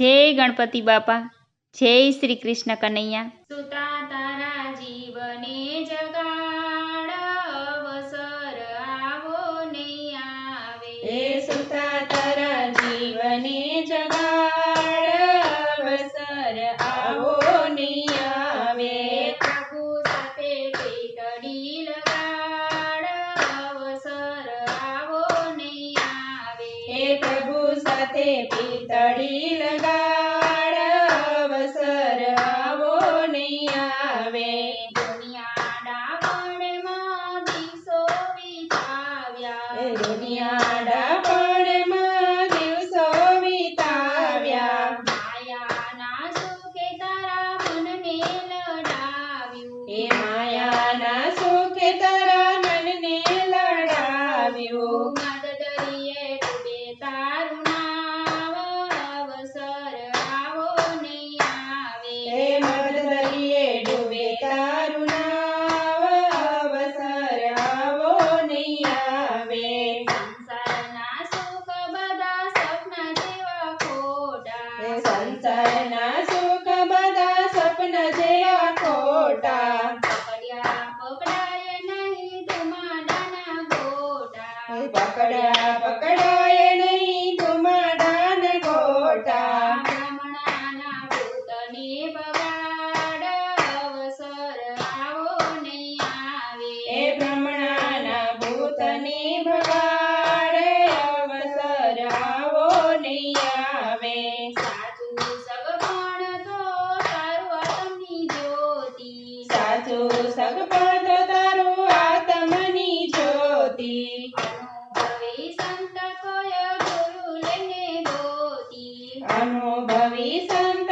જય ગણપતિ બાપા જય શ્રી કૃષ્ણ કનૈયા. સુતા તારા જીવને જગાડ અવસર આવો નહીં આવે. એ સુતા हो येऊ माझा तरी ये तुझे तारुणाव अवसर आहो नाही आवे. हे माझा तरी ये डुबे तारुणाव अवसर आहो नाही आवे. संसारना सुख बदा सपना जेवा खोटा. હે પકડ્યા નહીં ધુમાડાન ગોટા. બ્રાહ્મણાના ભૂતને બગાડ અવસર આવો નહીં આવે. એ બ્રહ્મણાના ભૂતની ભગાડ અવસર આવો નહીં આવે. સાચું સગપણ તો તારું આતમની જ્યોતિ. સાચું સગપણ તો તારું આત્મની જ્યોતિ. avisan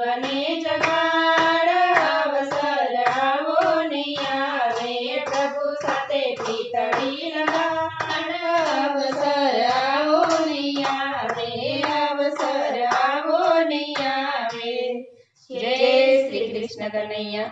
જીવને જગાડ અવસર આવો નહીં આવે પ્રભુ સાથે પિતળી લગાડ અવસર આવો નહીં આવે અવસર આવો નહીં આવે. જય શ્રી કનૈયા.